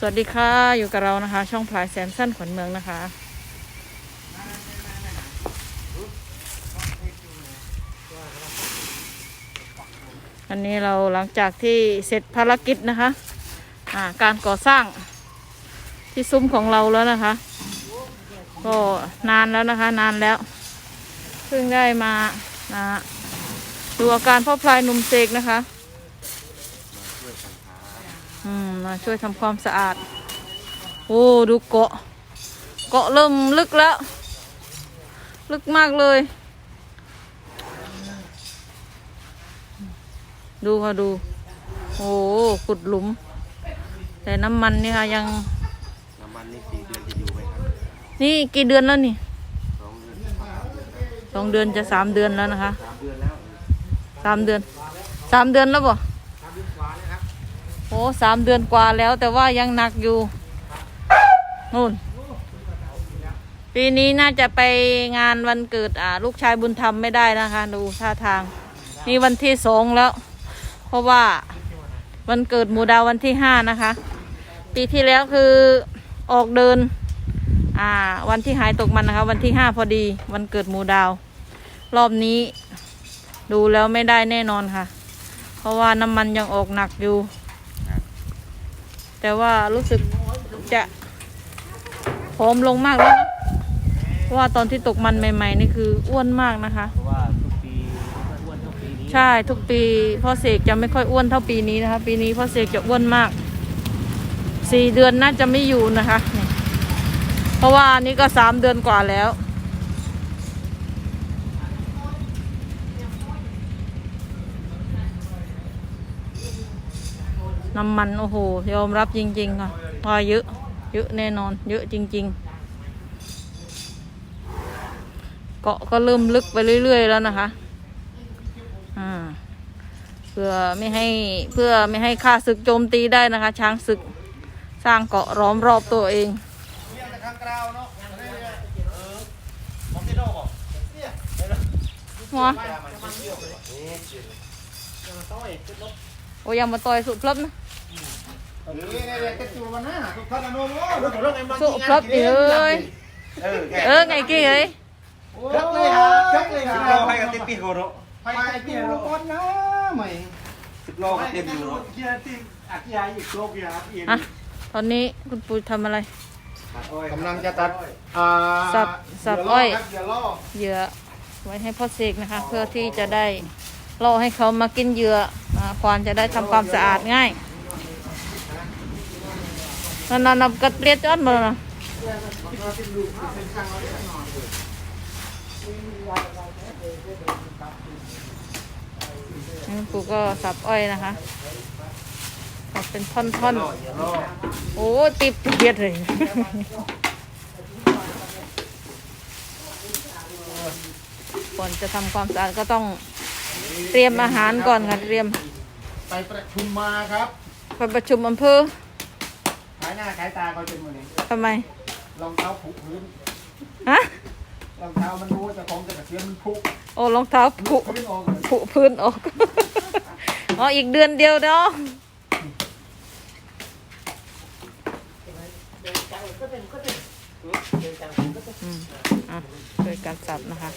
สวัสดีค่ะอยู่กับเรานะคะ ช่องพลายแซมสั้นขวัญเมืองนะคะ อันนี้เราหลังจากที่เสร็จภารกิจนะคะการก่อสร้างที่ซุ้มของเราแล้วนะคะ ก็นานแล้วนะคะ นานแล้ว เพิ่งได้มานะดูอาการพ่อพลายหนุ่มเสกนะคะ อื มมาช่วยทำความสะอาด โอ้ดูเกาะ เกาะเริ่มลึกแล้ว ลึกมากเลย ดูค่ะดู โอ้ขุดหลุม แต่น้ำมันนี่ค่ะยัง น้ำมันนี่สี่เดือนจะอยู่ไหมครับนี่กี่เดือนแล้วนี่สองเดือนสองเดือนจะสามเดือนแล้วนะคะสามเดือนแล้วสามเดือนสามเดือนแล้วบ่ โอ้สามเดือนกว่าแล้วแต่ว่ายังหนักอยู่นู่น ปีนี้น่าจะไปงานวันเกิดอ่าลูกชายบุญธรรมไม่ได้นะคะ ดูท่าทาง นี่วันที่สองแล้ว เพราะว่าวันเกิดหมูดาววันที่ห้านะคะ ปีที่แล้วคือออกเดิน อ่า วันที่หายตกมันนะคะ วันที่ห้าพอดี วันเกิดหมูดาว รอบนี้ ดูแล้วไม่ได้แน่นอนค่ะ เพราะว่าน้ำมันยังออกหนักอยู่ แต่ว่ารู้สึกจะผอมลงมากแล้วนะเพราะว่าตอนที่ตกมันใหม่ ๆ นี่คืออ้วนมากนะคะ เพราะว่าทุกปีอ้วนทุกปีนี้ใช่ทุกปีพ่อเสกจะไม่ค่อยอ้วนเท่าปีนี้นะคะ ปีนี้พ่อเสกจะอ้วนมากสี่เดือนน่าจะไม่อยู่นะคะนี่เพราะว่านี่ก็สามเดือนกว่าแล้ว น้ำมันโอ้โหยอมรับจริงๆค่ะว่าเยอะ เยอะแน่นอน เยอะจริง ๆ เกาะก็เริ่มลึกไปเรื่อย ๆ แล้วนะคะอ่าเพื่อไม่ให้เพื่อไม่ให้ข้าศึกโจมตีได้นะคะ ช้างศึกสร้างเกาะล้อมรอบตัวเองหัวโอ้ยังมาต่อยสุดพลับนะ สุดพลับดิเอ้ยเออแกเออไงกี้เอ้ย Rất เลยฮะ rất เลยสิบฮะโลให้กับติ๊บปีโกโรไปไปเปลี่ยนรถก่อนนะใหม่สิบโลก็เต็มอยู่เนาะเกียร์ที่อากียอีกโลกเกียร์เอียนอะตอนนี้คุณปู่ทำอะไรกำลังจะตัดอ่าสับสับอ้อยเดี๋ยวล่อเหยื่อไว้ให้พ่อเสกนะคะ เพื่อที่จะได้ล่อให้เขามากินเหยื่ออ่าควานจะได้ทำความสะอาดง่าย นั่นนำกัดเปรียดจอดมาแล้วนะนี่ปู่ก็สับอ้อยนะคะสับเป็นท่อนๆ โอ้ติบเบียดเลยก่อนจะทำความสะอาดก็ต้องเตรียมอาหารก่อนค่ะเตรียม ไปประชุมมาครับ ไปประชุมอำเภอขาย หน้าขายตาเขาจนหมดเลยทำไม รองเท้าผุพื้นฮะ รองเท้ามันรู้ว่าเจะของจะกระเทียมมันผุโอ้รองเท้าผุพื้นออกเลยผุพื้นออก อ๋ออีกเดือนเดียวเนาะอืมอะช่วยกันสับนะคะ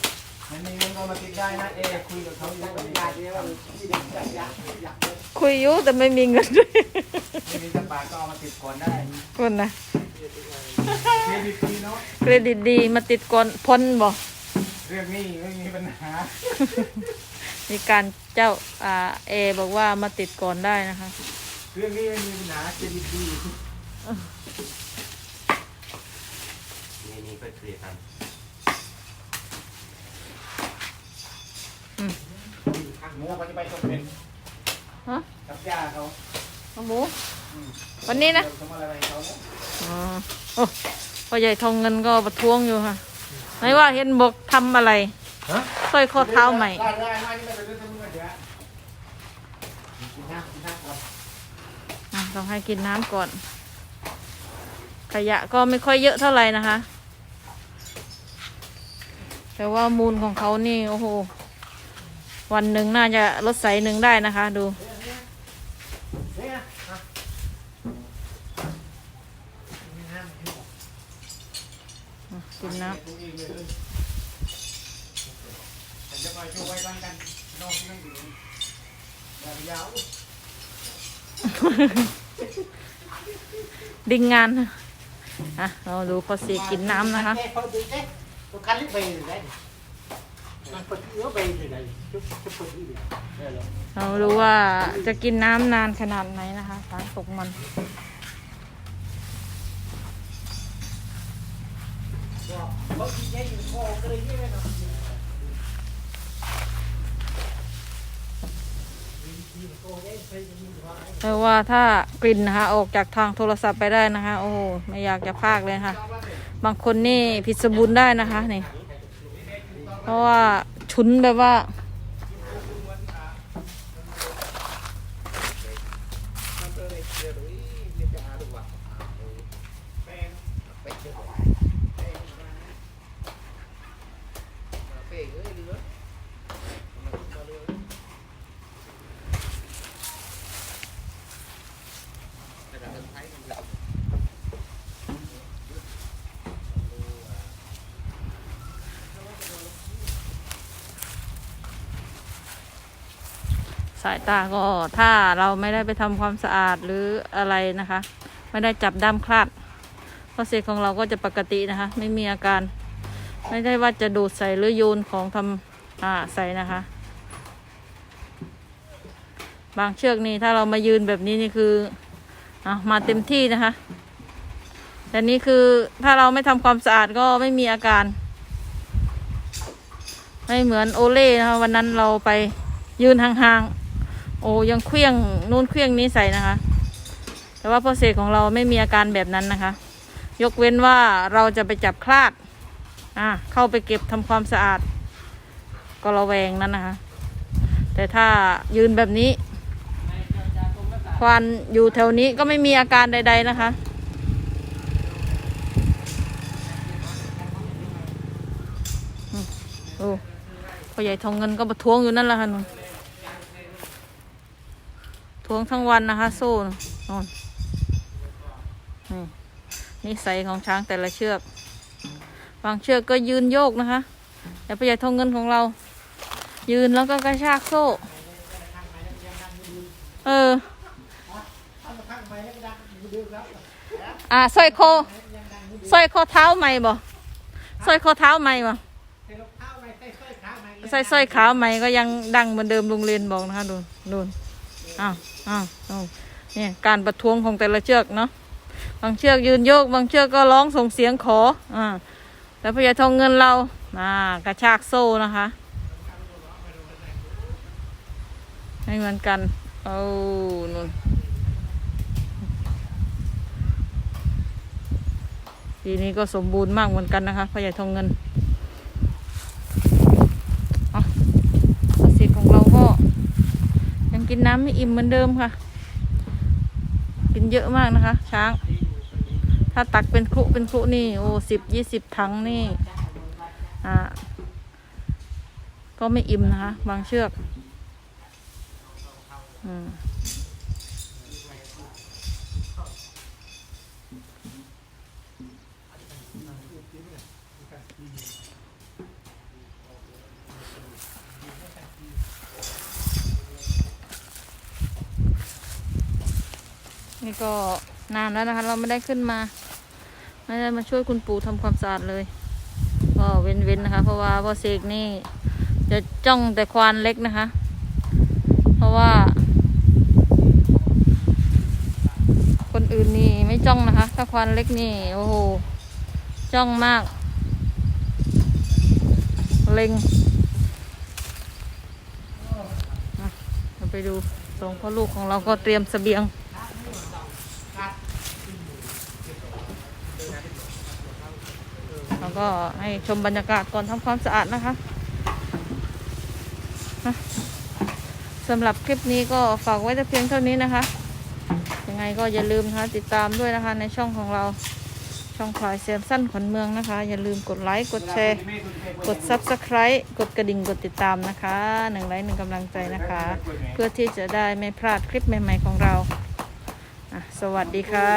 อัน นี้มันก็มาติดได้นะเอคุยกับเขาอยู่กันได้ที่ว่าคุยอยู่แต่ไม่มีเงินด้วยไม่มีจะปากก็เอามาติดก่อนได้คนนะเครดิตดีเนาะเครดิตดีมาติดก่อนพ้นบ่เรื่องนี้ไม่มีปัญหา มีการเจ้าอ่าเอบอกว่ามาติดก่อนได้นะคะ เรื่องนี้ไม่มีปัญหาเครดิตดีนี่นี่ก็เคลียร์กัน หมูเขาจะไปส่งเป็นฮะกับย่าเขาน้องหมูวันนี้นะเดี๋ยวทำอะไรเขาเนี่ยอ๋อโอ้พ่อใหญ่ทองเงินก็ประท้วงอยู่ค่ะไหนว่าเห็นบอกทำอะไรฮะ สร้อยข้อเท้าใหม่ได้ได้ได้นี่ไม่เป็นเรื่องทำเงินเดี๋ยวกินน้ำกินน้ำก่อนอะต้องให้กินน้ำก่อน ขยะก็ไม่ค่อยเยอะเท่าไหร่นะคะ แต่ว่ามูลของเขานี่ โอ้โห วันหนึ่งน่าจะลดใสหนึ่งได้นะคะ ดูเนี่ยอะมีน้ำมีน้อะกินน้ำตัวเองเลยเลยแต่จะไปช่วยบ้านกันนอกนั่งอยู่อย่าไปยาวำดิ้งงานอะเราดูพอเสียกินน้ำนะคะแค่พอดี เราดูว่าจะกินน้ำนานขนาดไหนนะคะการตกมันเขากินแค่อยู่คอก็เลยนี่เลยเนาะว่าถ้ากลิ่นนะคะ ออกจากทางโทรศัพท์ไปได้นะคะ โอ้ไม่อยากจะพากเลยนะคะบางคนนี่ผิดสมบุญได้นะคะนี่ เพราะว่าชุนแบบว่า สายตาก็ถ้าเราไม่ได้ไปทำความสะอาดหรืออะไรนะคะ ไม่ได้จับด้ามคลาดข้อเสียของเราก็จะปกตินะคะ ไม่มีอาการ ไม่ได้ว่าจะดูดใส่หรือโยนของทำอ่าใส่นะคะ บางเชือกนี่ถ้าเรามายืนแบบนี้นี่คืออะมาเต็มที่นะคะแต่นี่คือถ้าเราไม่ทำความสะอาดก็ไม่มีอาการ ไม่เหมือนโอเล่นะคะวันนั้นเราไปยืนห่างๆ โอ้ยังเคลี้ยงนู่นเคลี้ยงนี้ใส่นะคะ แต่ว่าพ่อเศษของเราไม่มีอาการแบบนั้นนะคะ ยกเว้นว่าเราจะไปจับคลาดอ่าเข้าไปเก็บทำความสะอาด ก็ระแวงนั้นนะคะ แต่ถ้ายืนแบบนี้ ควันอยู่แถวนี้ก็ไม่มีอาการใด ๆนะคะโอ้พ่อใหญ่ทองเงินก็ประท้วงอยู่นั่นแหละค่ะหนู ทวงทั้งวันนะคะโซ่น่ะนอนนี่นิสัยของช้างแต่ละเชือก บางเชือกก็ยืนโยกนะคะ แต่พ่อใหญ่ทองเงินของเรา ยืนแล้วก็กระชากโซ่ เอออ่าสร้อยคอสร้อยคอเท้าใหม่บ่สร้อยคอเท้าใหม่บ่ใส่รอสร้อยขาไปใส่สร้อยขาวใหม่ก็ยังดังเหมือนเดิมโรงเรียนบอกนะคะดูดูอ้าว อ้าวเนี่ยการประท้วงของแต่ละเชือกเนาะบางเชือกยืนโยก บางเชือกก็ร้องส่งเสียงขออ่าแต่พญาทองเงินเราอ่ากระชากโซ่นะคะไม่เหมือนกันเอานุ่นปีนี้ก็สมบูรณ์มากเหมือนกันนะคะพญาทองเงิน ภาษีของเราก็ ยัง กินน้ำไม่อิ่มเหมือนเดิมค่ะ กินเยอะมากนะคะ ช้าง ถ้าตักเป็นครุเป็นครุนี่ โอ้สิบยี่สิบถังนี่ อ่า ก็ไม่อิ่มนะคะ บางเชือก อืม นี่ก็นานแล้วนะคะ เราไม่ได้ขึ้นมา ไม่ได้มาช่วยคุณปู่ทำความสะอาดเลย ก็เว้นๆนะคะ เพราะว่าพ่อเสกนี่จะจ้องแต่ควานเล็กนะคะ เพราะว่า คนอื่นนี่ไม่จ้องนะคะ ถ้าควานเล็กนี่โอ้โหจ้องมาก เล็งอะเราไปดูสองพ่อลูกของเราก็เตรียมเสบียง แล้วก็ให้ชมบรรยากาศก่อนทำความสะอาดนะคะสำหรับคลิปนี้ก็ฝากไว้แต่เพียงเท่านี้นะคะ ยังไงก็อย่าลืมนะคะติดตามด้วยนะคะในช่องของเราช่องพลายแซมสั้นขวัญเมืองนะคะ อย่าลืมกดไลค์กดแชร์ กด Subscribe กดกระดิ่งกดติดตามนะคะหนึ่งไลค์หนึ่งกำลังใจนะคะ เพื่อที่จะได้ไม่พลาดคลิปใหม่ ๆ ของเรา อะสวัสดีค่ะ